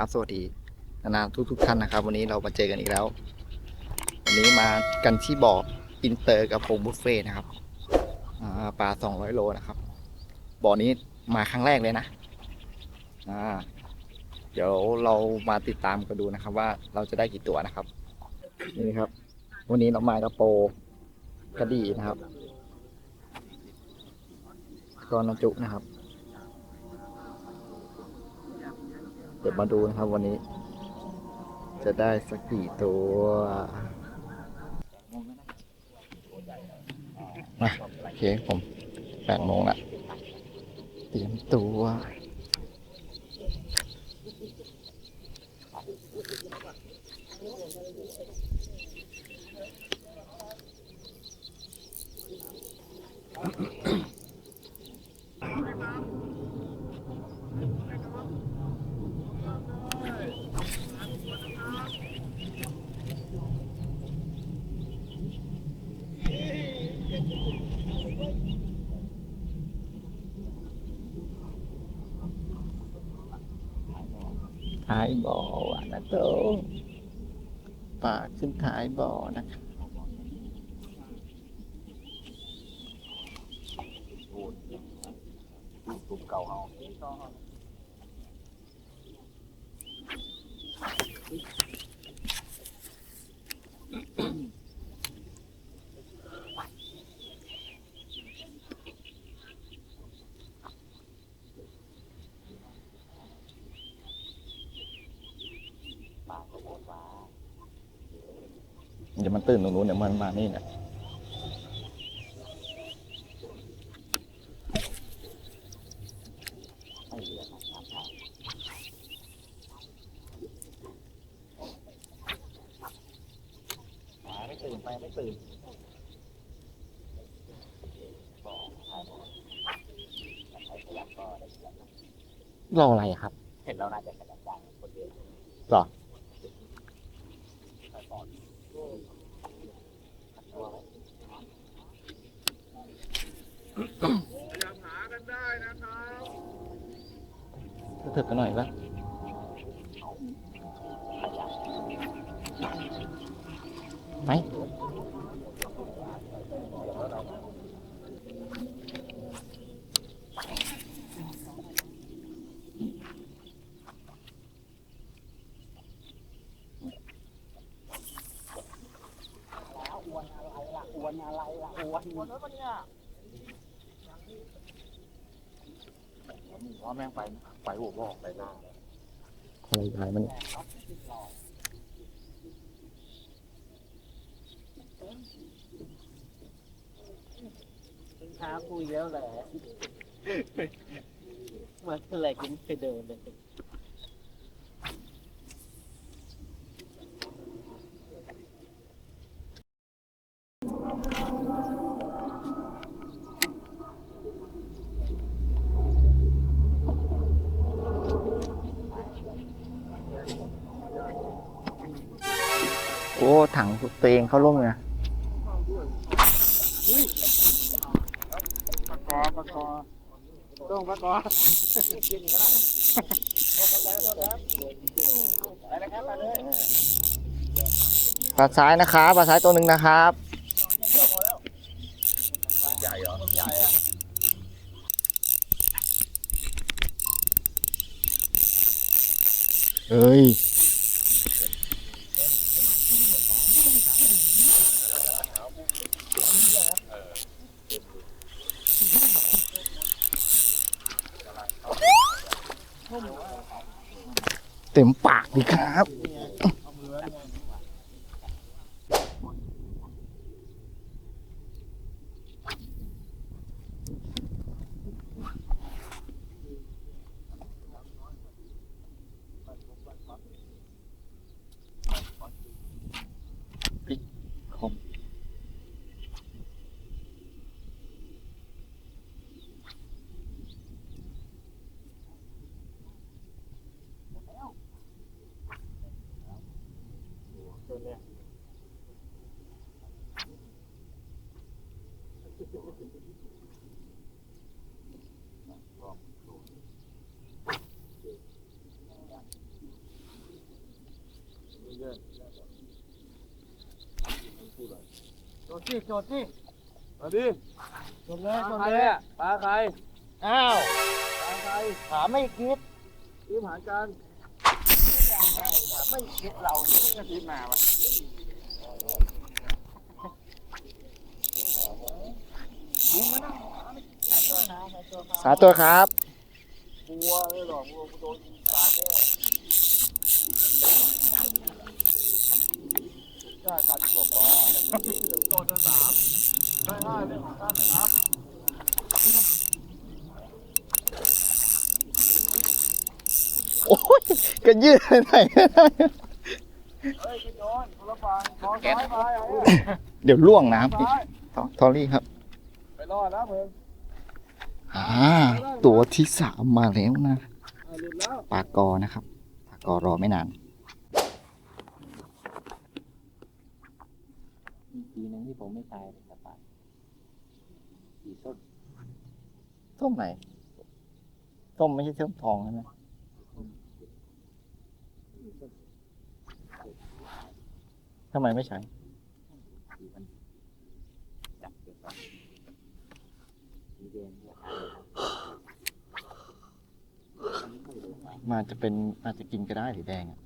ครับสวัสดีนานาทุกทุกท่านนะครับ วันนี้เรามาเจอกันอีกแล้ว วันนี้มากันที่บ่ออินเตอร์กับโพงบุฟเฟ่ต์นะครับปลาสองร้อยโลนะครับบ่อนี้มาครั้งแรกเลยนะเดี๋ยวเรามาติดตามกันดูนะครับ ว่าเราจะได้กี่ตัวนะครับนี่ครับ วันนี้เรามากระโปรกระดีนะครับก็นจุนะครับ ดี๋ยวมาดูนะครับวันนี้ จะได้สักกี่ตัวมาโอเคผมแปดโมงละเตรียมตัว ท้ายบ่ออะนะโตปากขึ้นท้ายบ่อนะครับตุ่มเก่าเอา มันตื่นตรงนู้นเดี๋ยวมันมานี่แหละไม่เหลือสามสามทางหมาไม่ตื่นไปไม่ตื่นบอกใครบอกใครขยับก็ได้ขยับนะรออะไรครับ เห็นแล้วน่าจะขยับได้คนเดียวหรอ ใครก่อนตัวไว้ ก็เถิดกันหน่อยปะขยับไหมอวนอะไรล่ะอวนอะไรล่ะอวนอวนแล้วปะเนี่ย ว่าแม่งไปไปหัวบอกไปหน้าอะไรยายมันยท้าคุยแล้วแหละมันอะไรกินไปเดินเลย โอ้ถังตัวเองเข้าร่มไงปากอปากกอต้องปากอไปเลยครับปลยปลาซ้ายนะครับปลาซ้ายตัวหนึ่งนะครับใหญ่เหรอใหญ่อะเอ้ย เต็มปากดีครับค โจทย์ที่โจทย์ที่มาดิจดเลยจดเลยปลาใครอ้าวปลาใครหาไม่คิดทีมหาการไม่คิดเราที่มาว่ะ สาตัวครับกลัวเลยหรอกกลัวกูโดนยิงตายแน่กล้ากัดที่บอกว่าโดนสามได้ได้เรื่องของการนะครับโอ้ยก็ยืดไปไหนก็ได้เฮ้ยพี่โดนคนละฝั่งมองซ้ายไปเอาเดี๋ยวล่วงน้ำอีกซ้ายทอทอรี่ครับไป รอดแล้วเพิ่งอ่าตัวที่สามมาแล้วนะอะหลุดแล้วปลากอนะครับปลากอรอไม่นานมีปีหนึงที่ผมไม่ตายเลยกับปลาสีส้มส้มไหนส้มไม่ใช่ส้มทองใช่ไหมทำไมไม่ใช้ สีมันจับเกินไปสีแดงเนี่ย มันจะเป็นอาจจะกินก็ได้สีแดงอะ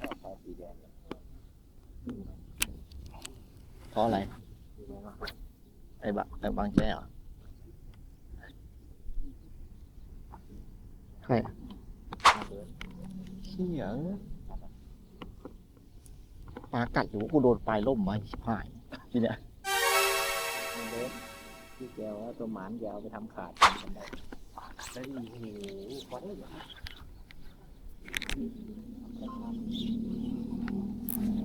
ชอบเขาสีแดงเพราะอะไรสีแดงมากไอ้บะไอ้บางแจ้เหรอใครอะมาเลยเขี้ยเอ้ยปลากัดอยู่ว่ากูโดนปลายล่มมาชิบหายทีเนี้ยมันเล็กที่แกว่าตัวหมานแกเอาไปทำขาดทำได้ แล้โอ้โหพอได้เหรอ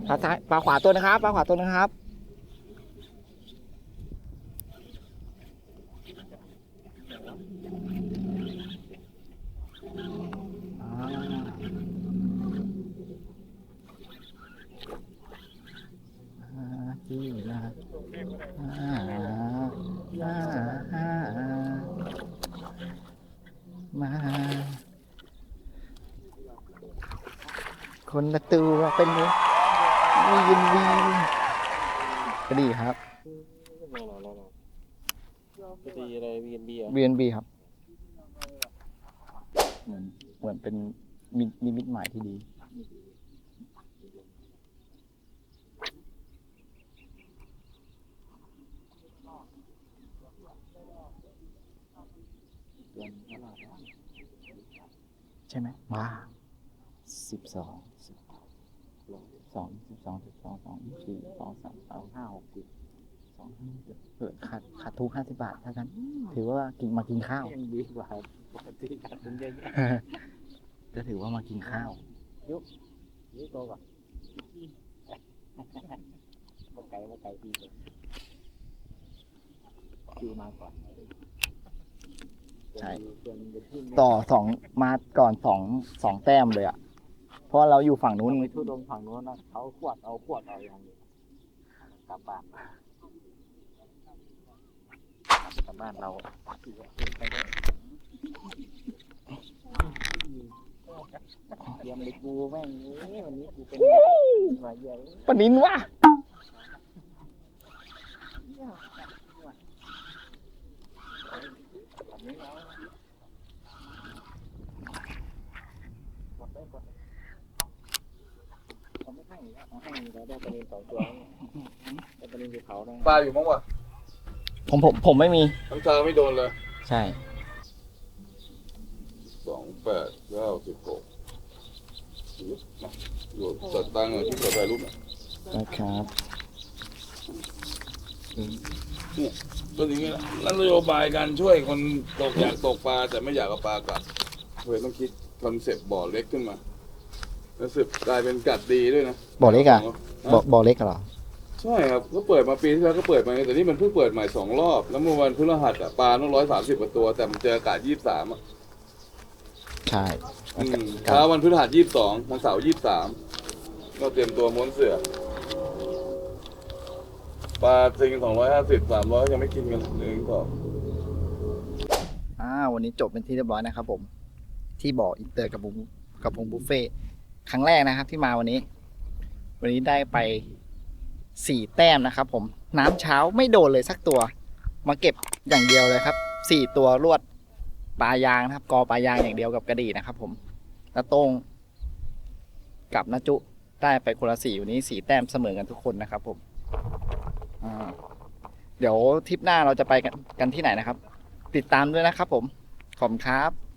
ปลาซ้ายปลาขวาตัวนะครับปลาขวาตัวนะครับ อ่าที่ละอ่าอ่าอ่ามา คนละตัวเป็นวีนวีนก็ดีครับพอดีเลยวีนเบียร์ BNB ครับ เหมือนเหมือนเป็นมินิมิตหมายที่ดีเดือนเท่าไหร่วะใช่ไหมว้าสิบสอง สิบสองสิบสองสิบสองสองสี่สองสามเอาห้าหกสิบสองห้าสิบเออขาดขาดทุกห้าสิบบาทเท่ากัน ถือว่ากินมากินข้าวยังดีกว่าปกติขาดทุนเยอะแยะก็ถือว่ามากินข้าวนี่โตกว่ามาไกลมาไกลพี่เลยคิวมาก่อนใช่เดือนเดือนที่ต่อสองมาก่อนสองสองแต้มเลยอะ เพราะเราอยู่ฝั่งนู้น ไปทุดงฝั่งโน้นนะเขาขวดเอาขวดเอาอย่างนี้กลับบ้านกลับบ้านเราเตรียมเลยกูแม่งนี้วันนี้กูเป็นมาเยอะปนินวะ กดได้กดเขาไม่ให้ เขาให้เราได้ประเด็นสองตัวได้ประเด็นภูเขาได้ปลาอยู่มั้งวะผมผมผมไม่มี น้ำชาไม่โดนเลยใช่ สองแปดเก้าสิบหกอยู่ตัดตังค์ที่เกิดถ่ายรูปน่ะนะครับก็อย่างนี้แหละแล้วนโยบายการช่วยคนตกอยากตกปลาแต่ไม่อยากเอาปลากลับเลยต้องคิดคอนเซปต์บ่อเล็กขึ้นมา แล้วสึกกลายเป็นกัดดีด้วยนะบ่อเล็กอะบ่อบ่อเล็กอะเหรอใช่ครับก็เปิดมาปีที่แล้วก็เปิดมาไงแต่นี่มันเพิ่งเปิดใหม่สองรอบ แล้วเมื่อวันพฤหัสอะปลาต้องร้อยสามสิบกว่าตัว แต่มันเจออากาศยี่สิบสามอะใช่อืมเช้าวันพฤหัสยี่สิบสองวันเสาร์ยี่สิบสามก็เตรียมตัวม้วนเสือปลาจริงสองร้อยห้าสิบสามร้อยยังไม่กินกันหนึ่งสองอ่าวันนี้จบเป็นที่เรียบร้อยนะครับผม ที่บ่ออินเตอร์กับบุกับพงบุฟเฟ่ต์ ครั้งแรกนะครับที่มาวันนี้ วันนี้ได้ไปสี่แต้มนะครับ ผมน้ำเช้าไม่โดนเลยสักตัว มาเก็บอย่างเดียวเลยครับสี่ตัวรวดปลายางนะครับ กอปลายางอย่างเดียวกับกระดีนะครับ ผมนาโต้งกับนาจุได้ไปคนละสี่อยู่นี้สี่แต้มเสมอกันทุกคนนะครับ ผมเดี๋ยวทริปหน้าเราจะไปกันกันที่ไหนนะครับ ติดตามด้วยนะครับ ผมขอบคุณครับ